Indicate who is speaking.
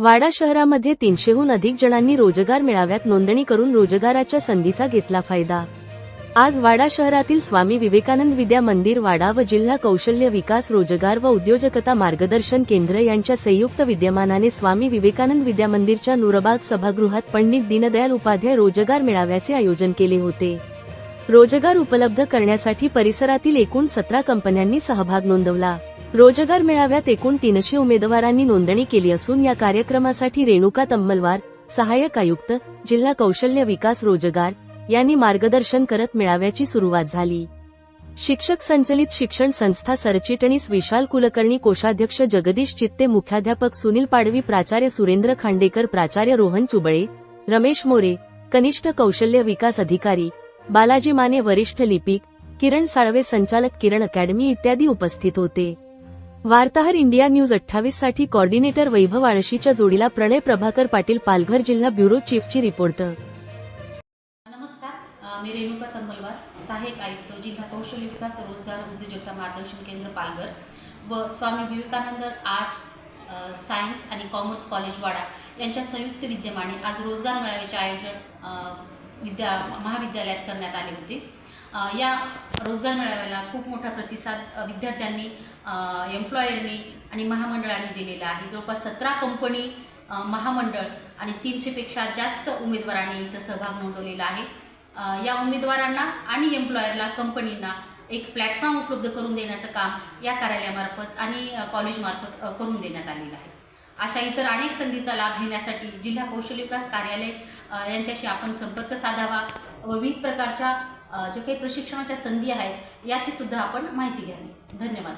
Speaker 1: वाडा शहरामध्ये तीनशेहून अधिक जणांनी रोजगार मेळाव्यात नोंदणी करून रोजगाराच्या संधीचा घेतला फायदा. आज वाडा शहरातील स्वामी विवेकानंद विद्या मंदिर वाडा व जिल्हा कौशल्य विकास रोजगार व उद्योजकता मार्गदर्शन केंद्र यांच्या संयुक्त विद्यमानाने स्वामी विवेकानंद विद्या मंदिरच्या नुरबाग सभागृहात पंडित दीनदयाल उपाध्याय रोजगार मेळाव्याचे आयोजन केले होते. रोजगार उपलब्ध करण्यासाठी परिसरातील एकूण सतरा कंपन्यांनी सहभाग नोंदवला. रोजगार मेळाव्यात एकूण तीनशे उमेदवारांनी नोंदणी केली असून या कार्यक्रमासाठी रेणुका तम्मलवार सहाय्यक आयुक्त जिल्हा कौशल्य विकास रोजगार यांनी मार्गदर्शन करत मेळाव्याची सुरुवात झाली. शिक्षक संचलित शिक्षण संस्था सरचिटणीस विशाल कुलकर्णी कोषाध्यक्ष जगदीश चित्ते मुख्याध्यापक सुनील पाडवी प्राचार्य सुरेंद्र खांडेकर प्राचार्य रोहन चुबळे रमेश मोरे कनिष्ठ कौशल्य विकास अधिकारी बालाजी माने वरिष्ठ लिपिक किरण साळवे संचालक किरण अकॅडमी इत्यादी उपस्थित होते. वार्ताहर इंडिया न्यूज अठ्ठावीससाठी कॉर्डिनेटर वैभव आळशीच्या जोडीला प्रणय प्रभाकर पाटील पालघर जिल्हा ब्युरो चीफची रिपोर्ट.
Speaker 2: नमस्कार मी रेणुका तंबलवार सहाय्यक आयुक्त जिल्हा कौशल्य विकास रोजगार उद्योजकता मार्गदर्शन केंद्र पालघर व स्वामी विवेकानंद आर्ट्स सायन्स आणि कॉमर्स कॉलेज वाडा यांच्या संयुक्त विद्यमाने आज रोजगार मेळाव्याचे आयोजन विद्या महाविद्यालयात करण्यात आले होते. या रोजगार मेळाव्याला खूप मोठा प्रतिसाद विद्यार्थ्यांनी एम्प्लॉयरनी आणि महामंडळाने दिलेला आहे. जवळपास सतरा कंपनी महामंडळ आणि तीनशेपेक्षा जास्त उमेदवारांनी इथं सहभाग नोंदवलेला आहे. या उमेदवारांना आणि एम्प्लॉयरला कंपनींना एक प्लॅटफॉर्म उपलब्ध करून देण्याचं काम या कार्यालयामार्फत आणि कॉलेजमार्फत करून देण्यात आलेलं आहे. अशा इतर अनेक संधीचा लाभ घेण्यासाठी जिल्हा कौशल्य विकास कार्यालय यांच्याशी आपण संपर्क साधावा व विविध प्रकारच्या जे काही प्रशिक्षणाच्या संधी आहेत याची सुद्धा आपण माहिती घ्यावी. धन्यवाद.